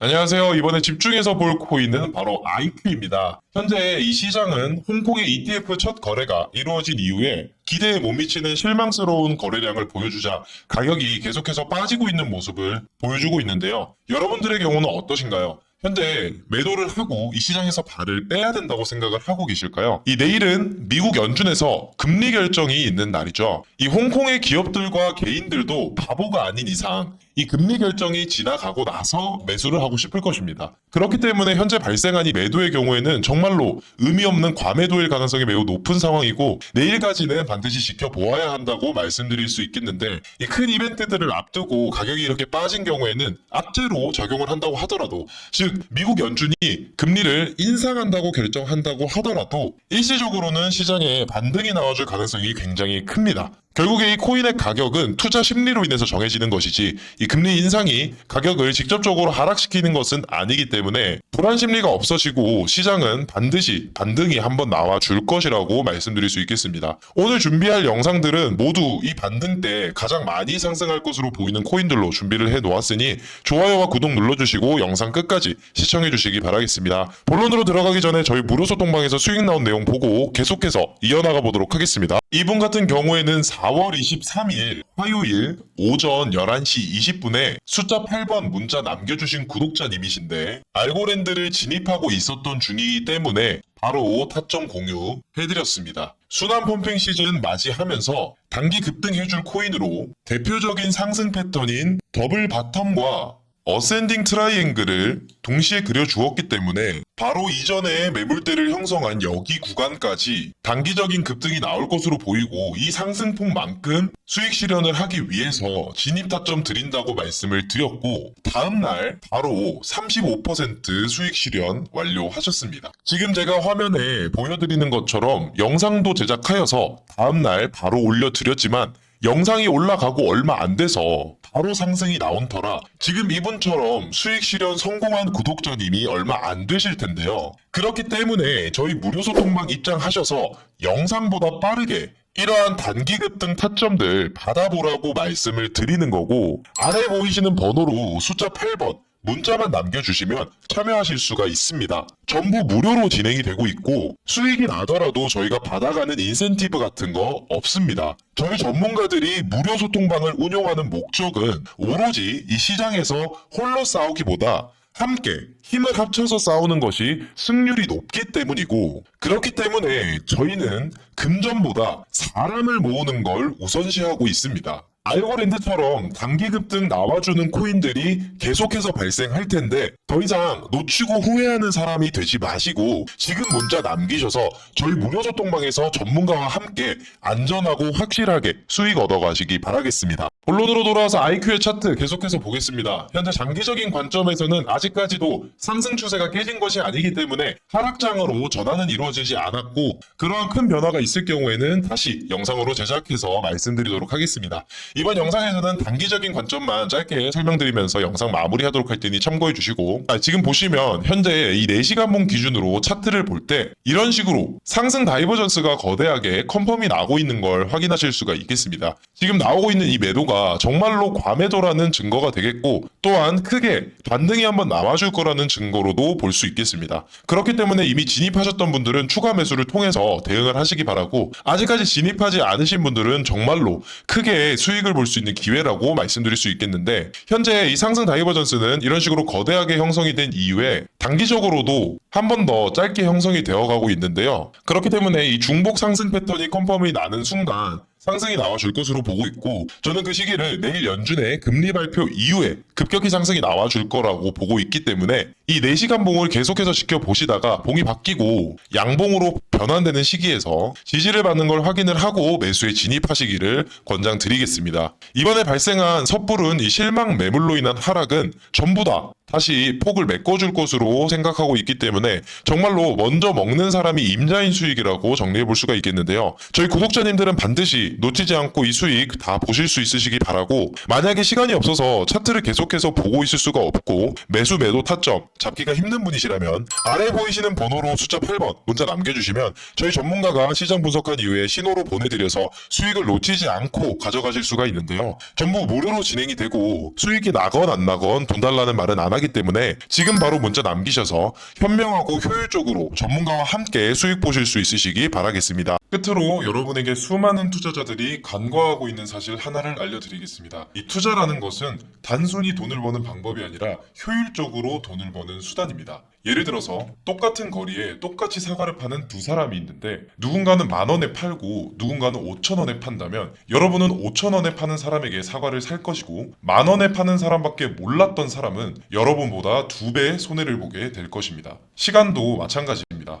안녕하세요. 이번에 집중해서 볼 코인은 바로 IQ입니다. 현재 이 시장은 홍콩의 ETF 첫 거래가 이루어진 이후에 기대에 못 미치는 실망스러운 거래량을 보여주자 가격이 계속해서 빠지고 있는 모습을 보여주고 있는데요. 여러분들의 경우는 어떠신가요? 현재 매도를 하고 이 시장에서 발을 빼야 된다고 생각을 하고 계실까요? 이 내일은 미국 연준에서 금리 결정이 있는 날이죠. 이 홍콩의 기업들과 개인들도 바보가 아닌 이상 이 금리 결정이 지나가고 나서 매수를 하고 싶을 것입니다. 그렇기 때문에 현재 발생한 이 매도의 경우에는 정말로 의미 없는 과매도일 가능성이 매우 높은 상황이고 내일까지는 반드시 지켜보아야 한다고 말씀드릴 수 있겠는데 이 큰 이벤트들을 앞두고 가격이 이렇게 빠진 경우에는 악재로 작용을 한다고 하더라도 즉 미국 연준이 금리를 인상한다고 결정한다고 하더라도 일시적으로는 시장에 반등이 나와줄 가능성이 굉장히 큽니다. 결국에 이 코인의 가격은 투자 심리로 인해서 정해지는 것이지 이 금리 인상이 가격을 직접적으로 하락시키는 것은 아니기 때문에 불안 심리가 없어지고 시장은 반드시 반등이 한번 나와 줄 것이라고 말씀드릴 수 있겠습니다. 오늘 준비할 영상들은 모두 이 반등 때 가장 많이 상승할 것으로 보이는 코인들로 준비를 해 놓았으니 좋아요와 구독 눌러주시고 영상 끝까지 시청해 주시기 바라겠습니다. 본론으로 들어가기 전에 저희 무료 소통방에서 수익 나온 내용 보고 계속해서 이어나가 보도록 하겠습니다. 이분 같은 경우에는 4월 23일 화요일 오전 11시 20분에 숫자 8번 문자 남겨주신 구독자님이신데 알고랜드를 진입하고 있었던 중이기 때문에 바로 타점 공유 해드렸습니다. 순환 펌핑 시즌 맞이하면서 단기 급등해줄 코인으로 대표적인 상승 패턴인 더블 바텀과 어센딩 트라이앵글을 동시에 그려주었기 때문에 바로 이전에 매물대를 형성한 여기 구간까지 단기적인 급등이 나올 것으로 보이고 이 상승폭만큼 수익 실현을 하기 위해서 진입 타점 드린다고 말씀을 드렸고 다음날 바로 35% 수익 실현 완료하셨습니다. 지금 제가 화면에 보여드리는 것처럼 영상도 제작하여서 다음날 바로 올려드렸지만 영상이 올라가고 얼마 안 돼서 바로 상승이 나온 터라 지금 이분처럼 수익 실현 성공한 구독자님이 얼마 안 되실 텐데요. 그렇기 때문에 저희 무료 소통방 입장하셔서 영상보다 빠르게 이러한 단기 급 등 타점들 받아보라고 말씀을 드리는 거고 아래 보이시는 번호로 숫자 8번 문자만 남겨주시면 참여하실 수가 있습니다. 전부 무료로 진행이 되고 있고 수익이 나더라도 저희가 받아가는 인센티브 같은 거 없습니다. 저희 전문가들이 무료 소통방을 운영하는 목적은 오로지 이 시장에서 홀로 싸우기보다 함께 힘을 합쳐서 싸우는 것이 승률이 높기 때문이고 그렇기 때문에 저희는 금전보다 사람을 모으는 걸 우선시하고 있습니다. 알고랜드처럼 단기 급 등 나와주는 코인들이 계속해서 발생할 텐데 더 이상 놓치고 후회하는 사람이 되지 마시고 지금 문자 남기셔서 저희 무료 소통방에서 전문가와 함께 안전하고 확실하게 수익 얻어가시기 바라겠습니다. 본론으로 돌아와서 IQ의 차트 계속해서 보겠습니다. 현재 장기적인 관점에서는 아직까지도 상승 추세가 깨진 것이 아니기 때문에 하락장으로 전환은 이루어지지 않았고 그러한 큰 변화가 있을 경우에는 다시 영상으로 제작해서 말씀드리도록 하겠습니다. 이번 영상에서는 단기적인 관점만 짧게 설명드리면서 영상 마무리하도록 할 테니 참고해 주시고 아, 지금 보시면 현재 이 4시간봉 기준으로 차트를 볼 때 이런 식으로 상승 다이버전스가 거대하게 컨펌이 나고 있는 걸 확인하실 수가 있겠습니다. 지금 나오고 있는 이 매도가 정말로 과매도라는 증거가 되겠고 또한 크게 반등이 한번 나와줄 거라는 증거로도 볼 수 있겠습니다. 그렇기 때문에 이미 진입하셨던 분들은 추가 매수를 통해서 대응을 하시기 바라고 아직까지 진입하지 않으신 분들은 정말로 크게 수익을 볼 수 있는 기회라고 말씀드릴 수 있겠는데 현재 이 상승 다이버전스는 이런 식으로 거대하게 형성이 된 이후에 단기적으로도 한 번 더 짧게 형성이 되어가고 있는데요. 그렇기 때문에 이 중복 상승 패턴이 컨펌이 나는 순간 상승이 나와줄 것으로 보고 있고 저는 그 시기를 내일 연준의 금리 발표 이후에 급격히 상승이 나와줄 거라고 보고 있기 때문에 이 4시간 봉을 계속해서 지켜보시다가 봉이 바뀌고 양봉으로 변환되는 시기에서 지지를 받는 걸 확인을 하고 매수에 진입하시기를 권장드리겠습니다. 이번에 발생한 섣부른 이 실망 매물로 인한 하락은 전부 다 다시 폭을 메꿔줄 것으로 생각하고 있기 때문에 정말로 먼저 먹는 사람이 임자인 수익이라고 정리해 볼 수가 있겠는데요. 저희 구독자님들은 반드시 놓치지 않고 이 수익 다 보실 수 있으시기 바라고 만약에 시간이 없어서 차트를 계속해서 보고 있을 수가 없고 매수 매도 타점 잡기가 힘든 분이시라면 아래 보이시는 번호로 숫자 8번 문자 남겨주시면 있으시다면 저희 전문가가 시장 분석한 이후에 신호로 보내드려서 수익을 놓치지 않고 가져가실 수가 있는데요. 전부 무료로 진행이 되고 수익이 나건 안 나건 돈 달라는 말은 안 하기 때문에 지금 바로 문자 남기셔서 현명하고 효율적으로 전문가와 함께 수익 보실 수 있으시기 바라겠습니다. 끝으로 여러분에게 수많은 투자자들이 간과하고 있는 사실 하나를 알려드리겠습니다. 이 투자라는 것은 단순히 돈을 버는 방법이 아니라 효율적으로 돈을 버는 수단입니다. 예를 들어서 똑같은 거리에 똑같이 사과를 파는 두 사람이 있는데 누군가는 만 원에 팔고 누군가는 5천 원에 판다면 여러분은 5천 원에 파는 사람에게 사과를 살 것이고 만 원에 파는 사람밖에 몰랐던 사람은 여러분보다 두배 손해를 보게 될 것입니다. 시간도 마찬가지입니다.